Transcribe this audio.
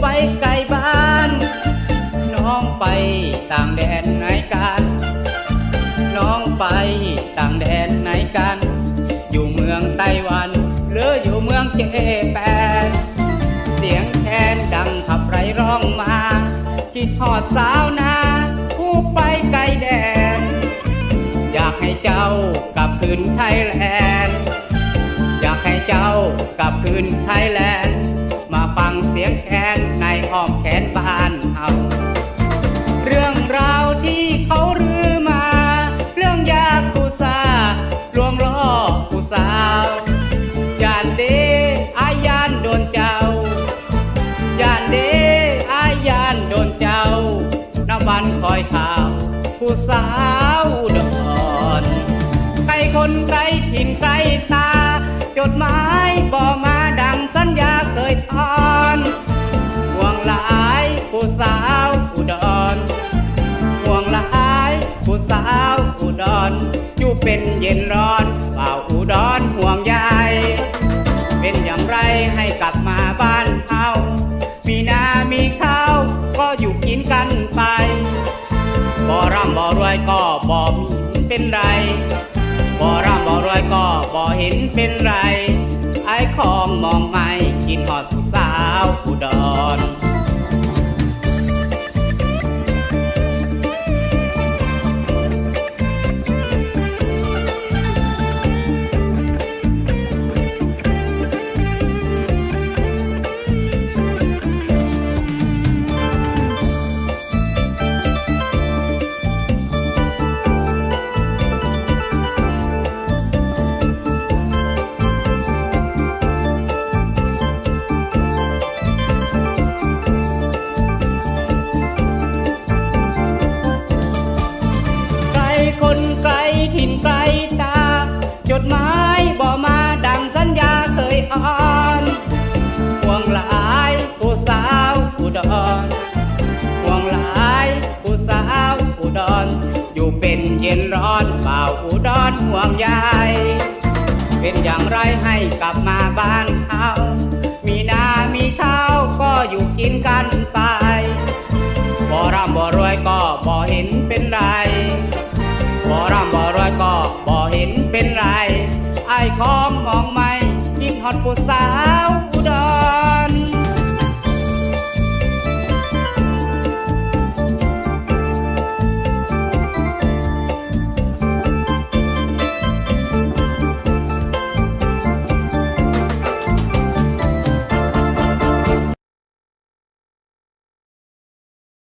ไปไกลบ้าน น้องไปต่างแดนไหนกัน น้องไปต่างแดนไหนกัน อยู่เมืองไต้หวัน หรืออยู่เมืองเจแปนเสียงแคนดังขับไรร้องมาคิดหอดสาวนาผู้ไปไกลแดน อยากให้เจ้ากลับคืนไทยแลนด์ อยากให้เจ้ากลับคืนไทยแลนด์ เสียงแคนในอ้อมแขนบ้านเฮาเรื่องราวที่เขาลือมา เรื่องยากุซาลวงล่อผู้สาวยานเดอายานโดนเจ้ายานเดอายานโดนเจ้าน้ำวันคอยข่าวผู้สาวดอนใครคนใครถิ่นใครตาจดมา เย็นร้อนเป่าอุดรห่วงใยเป็นอย่างไรให้กลับมาบ้านเฮามีนามีข้าวก็อยู่กินกันไป บ่ร่ำบ่รวยก็บ่มีเป็นไร บ่ร่ำบ่รวยก็บ่เห็นเป็นไร ไอ้ของมองไม่กินหอดผู้สาวอุดร ล่าอุดรห่วงใยเป็นอย่างไรให้กลับมาบ้านเฮามีนามีข้าก็อยู่กินกันไป บ่ร่ำบ่รวยก็บ่เห็นเป็นไร บ่ร่ำบ่รวยก็บ่เห็นเป็นไร ไอ้ของมองไม่กินฮอดผู้สาว